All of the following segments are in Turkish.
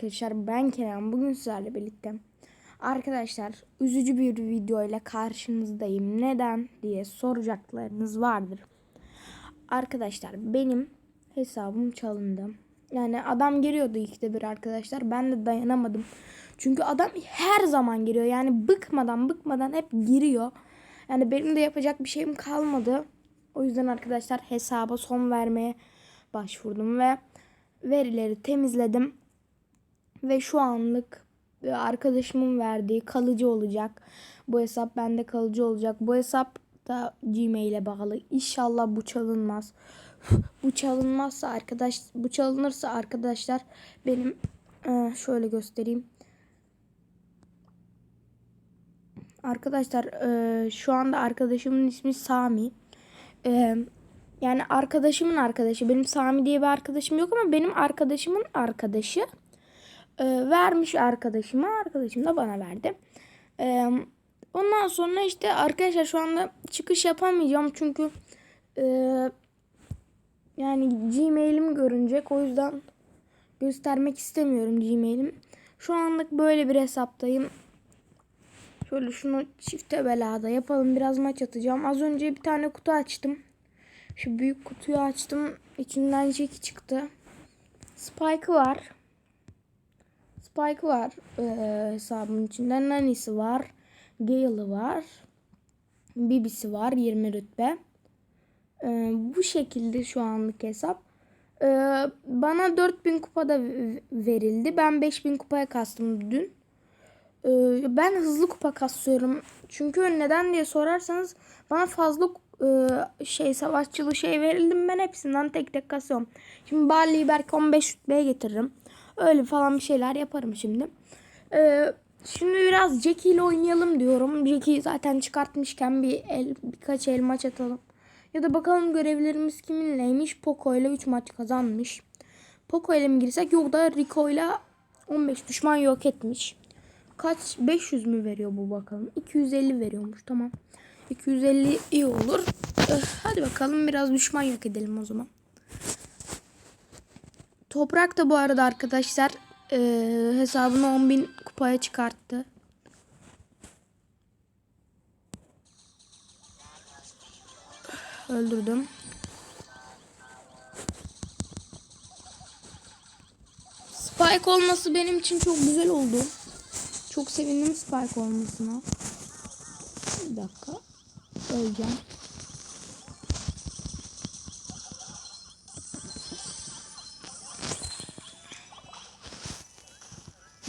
arkadaşlar ben Kerem bugün sizlerle birlikte Arkadaşlar üzücü bir video ile karşınızdayım. Neden? diye soracaklarınız vardır. Arkadaşlar benim hesabım çalındı. Yani adam giriyordu ikide bir arkadaşlar. Ben de dayanamadım. Çünkü adam her zaman giriyor yani bıkmadan bıkmadan hep giriyor. Yani benim de yapacak bir şeyim kalmadı. O yüzden arkadaşlar hesaba son vermeye başvurdum ve verileri temizledim. Ve şu anlık e, arkadaşımın verdiği kalıcı olacak. Bu hesap bende kalıcı olacak. Bu hesap da Gmail'e bağlı. İnşallah bu çalınmaz. bu çalınmazsa arkadaş bu çalınırsa arkadaşlar benim e, şöyle göstereyim. Arkadaşlar e, şu anda arkadaşımın ismi Sami. Yani arkadaşımın arkadaşı. Benim Sami diye bir arkadaşım yok ama benim arkadaşımın arkadaşı e, vermiş arkadaşıma. Arkadaşım da bana verdi. E, ondan sonra işte arkadaşlar şu anda çıkış yapamayacağım çünkü e, yani Gmail'im görünecek. O yüzden göstermek istemiyorum Gmail'im. Şu anlık böyle bir hesaptayım. Şöyle şunu çifte belada yapalım. Biraz maç atacağım. Az önce bir tane kutu açtım. Şu büyük kutuyu açtım. İçinden Jackie çıktı. Spike var. Spike var ee, hesabın içinde. Nani'si var. Gale'ı var. Bibisi var 20 rütbe. Ee, bu şekilde şu anlık hesap. Ee, bana 4000 kupada verildi. Ben 5000 kupaya kastım dün. Ee, ben hızlı kupa kasıyorum. Çünkü neden diye sorarsanız bana fazla e, şey savaşçılı şey verildim ben hepsinden tek tek kasıyorum. Şimdi Barley'i belki 15 rütbeye getiririm. Öyle falan bir şeyler yaparım şimdi. Ee, şimdi biraz Jackie ile oynayalım diyorum. Jackie zaten çıkartmışken bir el, birkaç el maç atalım. Ya da bakalım görevlerimiz kiminleymiş. Poco ile 3 maç kazanmış. Poco ile mi girsek yok da Rico ile 15 düşman yok etmiş. Kaç 500 mü veriyor bu bakalım. 250 veriyormuş tamam. 250 iyi olur. Eh, hadi bakalım biraz düşman yok edelim o zaman. Toprak da bu arada arkadaşlar e, hesabını 10.000 kupaya çıkarttı. Öldürdüm. Spike olması benim için çok güzel oldu. Çok sevindim Spike olmasına. Bir dakika. Öleceğim.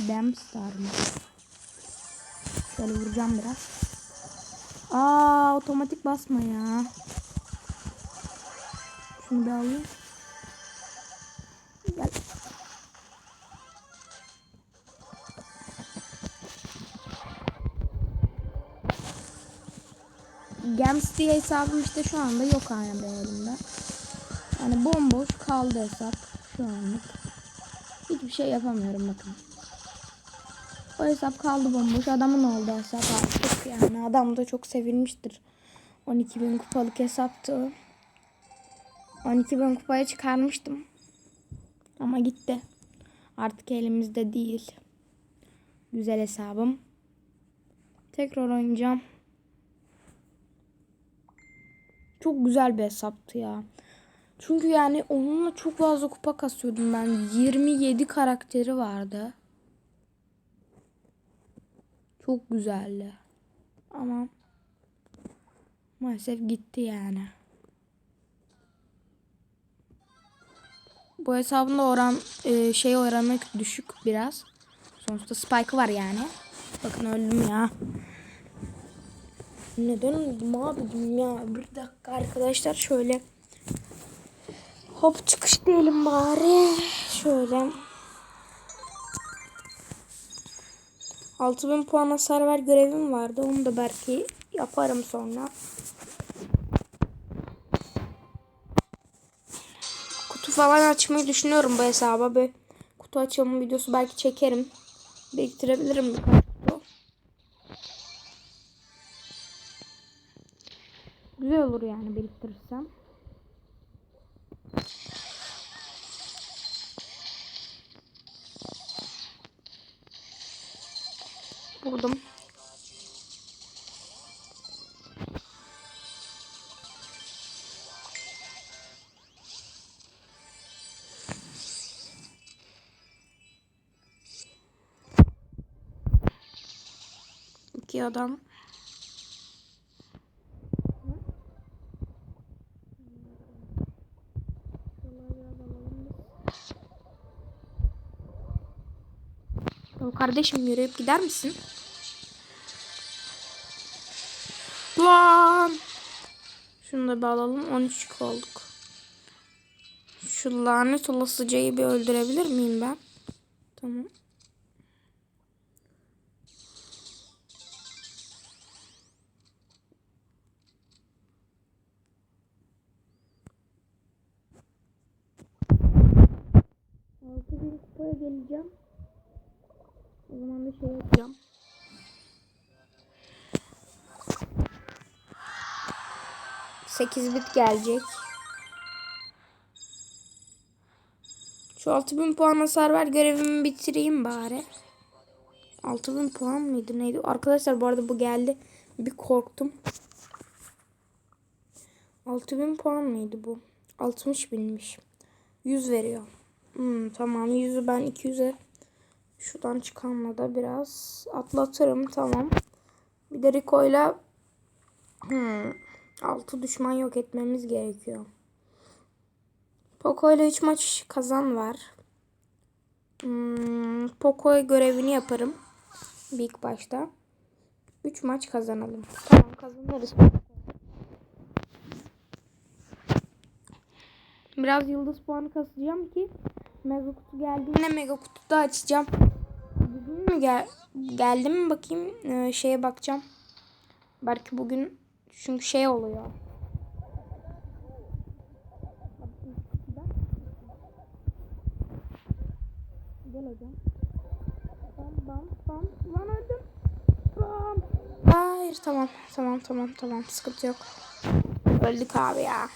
Damstar mı? Şöyle vuracağım biraz. Aa otomatik basma ya. Şunu bir alayım. Gel. Gems diye hesabım işte şu anda yok yani benim elimde. Yani bomboş kaldı hesap şu anlık. Hiçbir şey yapamıyorum bakın. O hesap kaldı bomboş. Adamın oldu hesap artık yani. Adam da çok sevinmiştir. 12 bin kupalık hesaptı. 12 bin kupaya çıkarmıştım. Ama gitti. Artık elimizde değil. Güzel hesabım. Tekrar oynayacağım. Çok güzel bir hesaptı ya. Çünkü yani onunla çok fazla kupa kasıyordum ben. 27 karakteri vardı. Çok güzeldi. Ama maalesef gitti yani. Bu hesabında oran e, şey oranı düşük biraz. Sonuçta spike var yani. Bakın öldüm ya. Neden öldüm abi ya? Bir dakika arkadaşlar şöyle. Hop çıkış diyelim bari. Şöyle. 6000 puan hasar görevim vardı. Onu da belki yaparım sonra. Kutu falan açmayı düşünüyorum bu hesaba. Bir kutu açılımı videosu belki çekerim. Biriktirebilirim birkaç kutu. Güzel olur yani biriktirirsem. Vurdum. İki adam. Kardeşim yürüyüp gider misin? Lan. Şunu da bir alalım. 13 olduk. Şu lanet olasıcayı bir öldürebilir miyim ben? Tamam. Altı bin geleceğim. Şey yapacağım. Sekiz bit gelecek. Şu 6000 puan hasar ver görevimi bitireyim bari. 6000 puan mıydı neydi? Arkadaşlar bu arada bu geldi. Bir korktum. 6000 puan mıydı bu? 60 binmiş. 100 veriyor. Hmm, tamam 100'ü ben 200'e şuradan çıkanla da biraz atlatırım. Tamam. Bir de Rico'yla hmm, 6 düşman yok etmemiz gerekiyor. Poco ile 3 maç kazan var. Hmm, Poco görevini yaparım. İlk başta. 3 maç kazanalım. Tamam kazanırız. Biraz yıldız puanı kasacağım ki mega kutu geldiğinde mega kutu da açacağım. Bugün mü gel geldi mi bakayım ee, şeye bakacağım. Belki bugün çünkü şey oluyor. Gel hocam. Bam bam bam. Lan öldüm. Bam. Hayır tamam tamam tamam tamam sıkıntı yok. Öldük abi ya.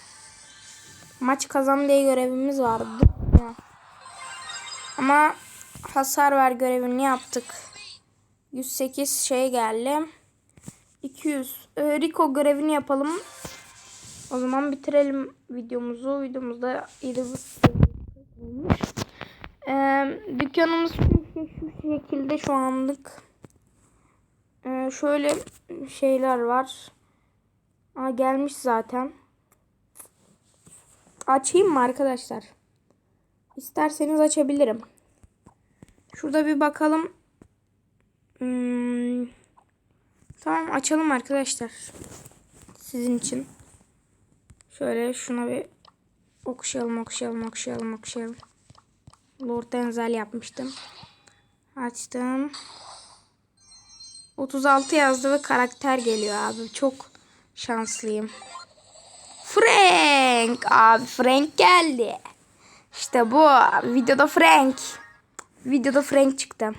Maç kazan diye görevimiz vardı. Ama hasar ver görevini yaptık. 108 şey geldi. 200. Ee, Rico görevini yapalım. O zaman bitirelim videomuzu. Videomuzda 7 olmuş. Ee, dükkanımız şu, şu şekilde şu anlık. Ee, şöyle şeyler var. Aa, gelmiş zaten. Açayım mı arkadaşlar? İsterseniz açabilirim. Şurada bir bakalım. Hmm. Tamam açalım arkadaşlar. Sizin için. Şöyle şuna bir okşayalım okşayalım okşayalım okşayalım. Lord Denzel yapmıştım. Açtım. 36 yazdı ve karakter geliyor abi. Çok şanslıyım. Frank. Abi Frank geldi. İşte bu. Videoda Frank. Videoda Frank çıktı.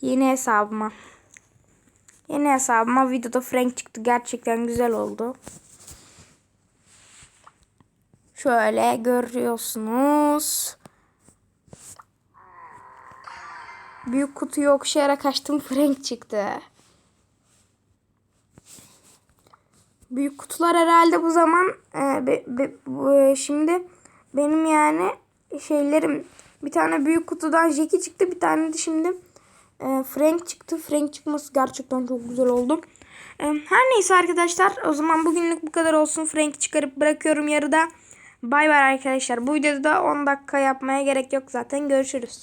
Yeni hesabıma. Yeni hesabıma videoda Frank çıktı. Gerçekten güzel oldu. Şöyle görüyorsunuz. Büyük kutuyu okşayarak açtım. Frank çıktı. Büyük kutular herhalde bu zaman e, be, be, e, şimdi benim yani şeylerim bir tane büyük kutudan Jackie çıktı bir tane de şimdi e, Frank çıktı. Frank çıkması gerçekten çok güzel oldu. E, her neyse arkadaşlar o zaman bugünlük bu kadar olsun. Frank çıkarıp bırakıyorum yarıda. Bay bay arkadaşlar. Bu videoda 10 dakika yapmaya gerek yok zaten. Görüşürüz.